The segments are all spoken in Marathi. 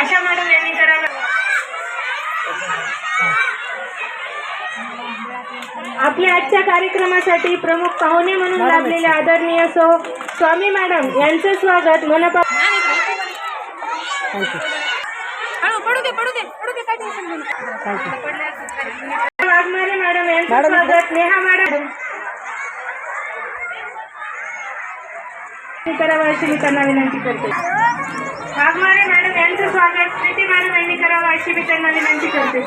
आशा मॅडम यांनी करायला आपल्या आजच्या कार्यक्रमासाठी प्रमुख पाहुणे म्हणून लाभलेले आदरणीय सो स्वामी मॅडम यांचं स्वागत. मनपा. वाघमारे मॅडम यांचं स्वागत. नेहा मॅडम. करावं अशी मी त्यांना विनंती करते. वाघमारे मॅडम यांचं स्वागत. प्रीती मॅडम यांनी करावं अशी मी त्यांना विनंती करते.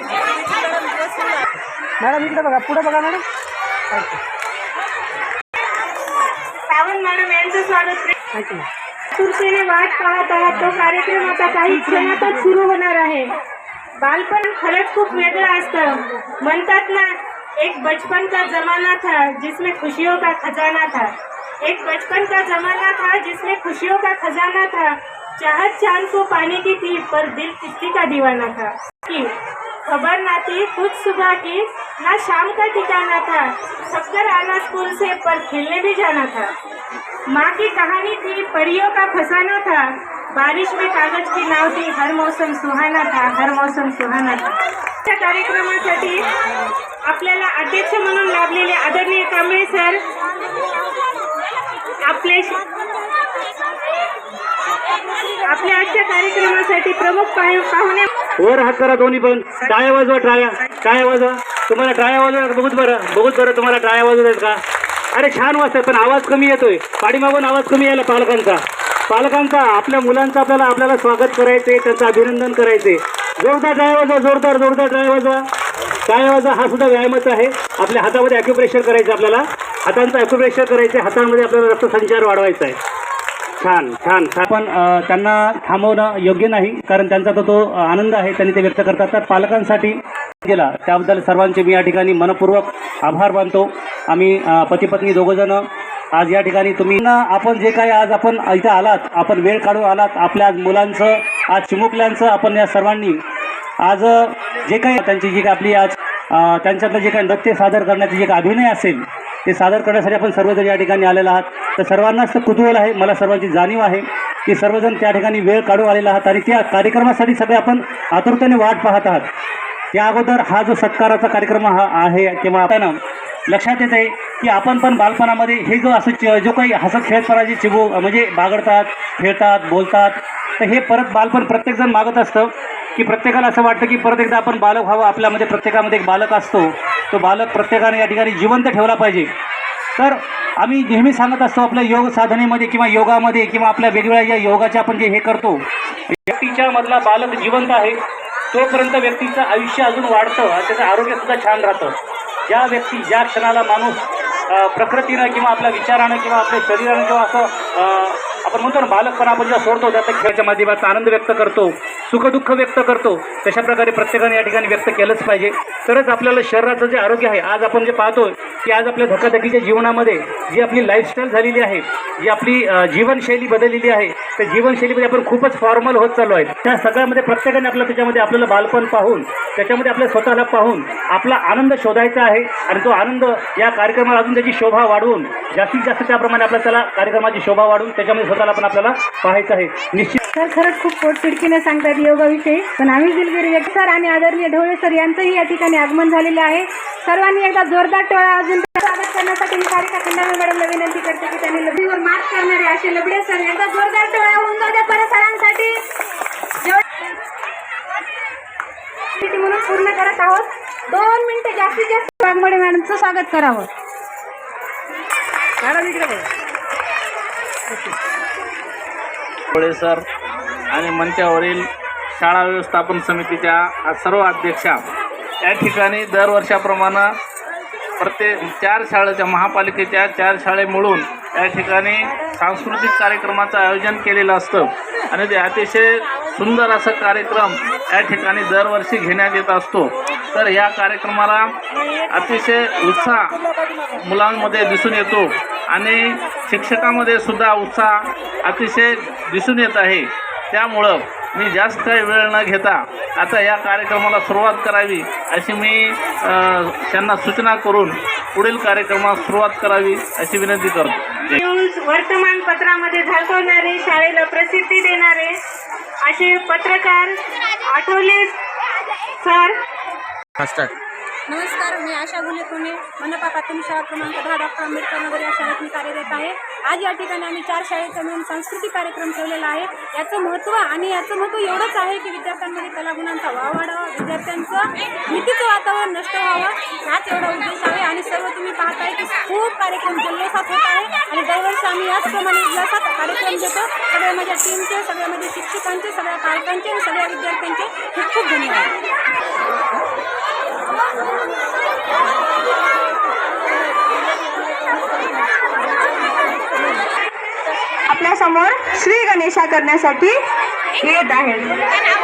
मॅडम इकडे बघा पुढे बघा मॅडम. सावंत मॅडम यांचं स्वागत. आतुरतेने वाट पाहत आहात. तो कार्यक्रम आता काही क्षणातच सुरू होणार आहे. बालपण खरंच खूप वेगळं असतं. म्हणतात ना एक बचपन का जमाना था जिसमें खुशियों का खजाना था। एक बचपन का जमाना था जिसमें खुशियों का खजाना था। चाहत चाँद को पाने की थी, पर दिल किसी का दीवाना था? कि खबर ना थी खुद सुबह की, ना शाम का ठिकाना था। थककर आना स्कूल से, पर खेलने भी जाना था। माँ की कहानी थी, परियों का फसाना था। बारिश में कागज की नाव थी हर मौसम सुहाना था हर मौसम सुहाना था। त्या कार्यक्रमासाठी आपल्याला अध्यक्ष म्हणून लाभलेले आदरणीय कांबळे सर आपले आपल्या आजच्या कार्यक्रमासाठी प्रमुख पाहुणे वर हात करा दोन्ही पण. टाळ्या वाजवा टाळ्या. टाळ्या वाजवा. तुम्हाला टाळ्या वाजवा बघूच बरं. बघूच बरं तुम्हाला टाळ्या वाजवत आहेत का? अरे छान वाजतात पण आवाज कमी येतोय. पाठीमागून आवाज कमी यायला पालकांचा. पालकांचा आपल्या मुलांचं आपल्याला आपल्याला स्वागत करायचे त्यांचं अभिनंदन करायचे जोरदार टाळ्या जोरदार जोरदार टाळ्या वाजवा टाळ्या हा सुद्धा व्यायामच आहे. आपल्या हातामध्ये ॲक्युप्रेशर करायचं आपल्याला. हातांचं ॲक्युप्रेशर करायचं हातांमध्ये आपल्याला रक्तसंचार वाढवायचा आहे. छान छान छान. पण त्यांना थांबवणं योग्य नाही कारण त्यांचा तो तो आनंद आहे त्यांनी ते व्यक्त करतात. तर पालकांसाठी केला. त्याबद्दल सर्वांचे मी या ठिकाणी मनपूर्वक आभार मानतो. आम्ही पती पत्नी दोघंजणं आज या ठिकाणी तुम्ही ना आपण जे काही आज आपण इथं आलात आपण वेळ काढून आलात आपल्या आज मुलांचं आज चिमुकल्यांचं आपण या सर्वांनी आज जे काही त्यांची जी काही आपली आज त्यांच्यातलं जे काही नृत्य सादर करण्याचे जे काही अभिनय असेल ते सादर करण्यासाठी आपण सर्वजण या ठिकाणी आलेला आहात. तर सर्वांनाच तर कुतूहल आहे मला सर्वांची जाणीव आहे की सर्वजण त्या ठिकाणी वेळ काढून आलेला आहात आणि त्या कार्यक्रमासाठी सगळे आपण आतुरतेने वाट पाहत आहात. त्या अगोदर हा जो सत्काराचा कार्यक्रम हा आहे किंवा आपण लक्षात येत आहे की आपण पण बालपणामध्ये हे जो असं च- जो काही हसत करायचे चिबू म्हणजे बागडतात खेळतात बोलतात तर हे परत बालपण प्रत्येकजण मागत असतं. की प्रत्येकाला असं वाटतं की परत एकदा आपण बालक व्हावं आपल्यामध्ये प्रत्येकामध्ये एक बालक असतो. तो बालक प्रत्येकाने या ठिकाणी जिवंत ठेवला पाहिजे. तर आम्ही नेहमी सांगत असतो आपल्या योग साधनेमध्ये किंवा योगामध्ये किंवा आपल्या वेगवेगळ्या या योगाचे आपण जे हे करतो व्यक्तीच्या मधला बालक जिवंत आहे तोपर्यंत व्यक्तीचं आयुष्य अजून वाढतं आणि त्याचं आरोग्यसुद्धा छान राहतं. ज्या व्यक्ती ज्या क्षणाला माणूस प्रकृतीनं किंवा आपल्या विचारानं किंवा आपल्या शरीरानं किंवा असं आपण म्हणतो ना बालकपणा आपण जेव्हा सोडतो त्या खेळाच्या माध्यमातून आनंद व्यक्त करतो सुखदुःख व्यक्त करतो. तशा प्रकारे प्रत्येकाने या ठिकाणी व्यक्त केलंच पाहिजे. तरच आपल्याला शरीराचं जे आरोग्य आहे आज आपण जे पाहतो की आज आपल्या धकाधकीच्या जीवनामध्ये जी आपली लाईफस्टाईल झालेली आहे जी आपली जीवनशैली बदललेली आहे त्या जीवनशैलीमध्ये आपण खूपच फॉर्मल होत चाललो आहे. त्या सगळ्यामध्ये प्रत्येकाने आपलं त्याच्यामध्ये आपल्याला बालपण पाहून त्याच्यामध्ये आपल्या स्वतःला पाहून आपला आनंद शोधायचा आहे. आणि तो आनंद या कार्यक्रमाला अजून त्याची शोभा वाढवून जास्तीत जास्त त्याप्रमाणे आपल्याला त्याला कार्यक्रमाची शोभा वाढवून त्याच्यामध्ये स्वतःला पण आपल्याला पाहायचं आहे. निश्चित सर खरंच खूप पोटतिडकीने सांगतात योगाविषयी पण आम्ही दिलगिरी व्यक्त सर आणि आदरणीय ढवळे सर यांचंही या ठिकाणी आगमन झालेलं आहे. सर्वांनी एकदा जोरदार टोळा अजून स्वागत करण्यासाठी मी कारिका खंडामे मॅडमला विनंती करते की त्यांनी लबडीवर मार्च करणारे असे लबडे सर एकदा जोरदार टोळा होऊन जाऊ द्या परत सरांसाठी जेवढे- किती म्हणून पूर्ण करत आहोत. दोन मिनिटं जास्तीत जास्त वाघमोडे मॅडमचं स्वागत करावं. मॅडम इकडे बघा सर आणि मंचावरील शाळा व्यवस्थापन समितीच्या सर्व अध्यक्षा. या ठिकाणी दरवर्षाप्रमाणे प्रत्येक चार शाळेच्या महापालिकेच्या चार शाळे मिळून या ठिकाणी सांस्कृतिक कार्यक्रमाचं आयोजन केलेलं असतं. आणि ते अतिशय सुंदर असा कार्यक्रम या ठिकाणी दरवर्षी घेण्यात येत असतो. तर या कार्यक्रमाला अतिशय उत्साह मुलांमध्ये दिसून येतो. आणि शिक्षकामध्ये सुद्धा उत्साह अतिशय दिसून येत आहे. त्यामुळं मी जास्त काही वेळ न घेता आता या कार्यक्रमाला सुरुवात करावी अशी मी त्यांना सूचना करून पुढील कार्यक्रमास सुरुवात करावी अशी विनंती करतो. न्यूज वर्तमानपत्रामध्ये झळकवणारे शाळेला प्रसिद्धी देणारे असे पत्रकार आठवले सर. नमस्कार मी आशा गुले पुणे. मनपा प्राथमिक शाळा क्रमांक दहा डॉक्टर आंबेडकर नगर या शाळेत मी कार्यरत आहे. आज या ठिकाणी आम्ही चार शाळेचा मिळून सांस्कृतिक कार्यक्रम ठेवलेला आहे. याचं महत्त्व आणि याचं महत्त्व एवढंच आहे की विद्यार्थ्यांमध्ये कलागुणांचा वाव वाढावा विद्यार्थ्यांचं भीतीचं वातावरण नष्ट व्हावं. हाच एवढा उद्देश आहे आणि सर्व तुम्ही पाहताय की खूप कार्यक्रम जल्लोषात होत आहे. आणि दरवर्षी आम्ही याचप्रमाणे उल्हासात कार्यक्रम घेतो. सगळ्या माझ्या टीमचे सगळ्या माझ्या शिक्षकांचे सगळ्या पालकांचे आणि सगळ्या विद्यार्थ्यांचे खूप खूप धन्यवाद. आपल्या समोर श्री गणेशा करण्यासाठी येत आहेत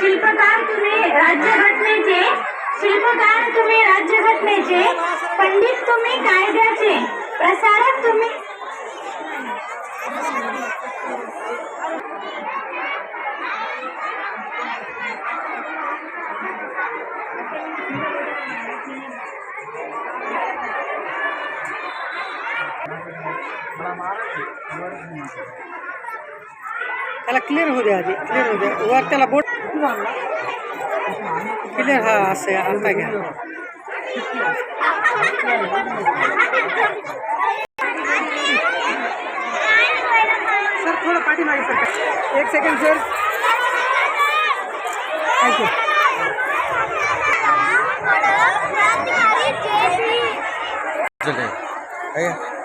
शिल्पकार तुम्ही राज्यघटनेचे शिल्पकार तुम्ही राज्यघटनेचे पंडित तुम्ही कायद्याचे प्रसारक तुम्ही त्याला क्लिअर होऊ द्या आधी क्लिअर होऊ द्या वर त्याला बोट क्लिअर हा असं आता घ्या सर थोडं पाठीमागे सर एक सेकंड सर थँक्यू मला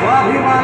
स्वाभिमान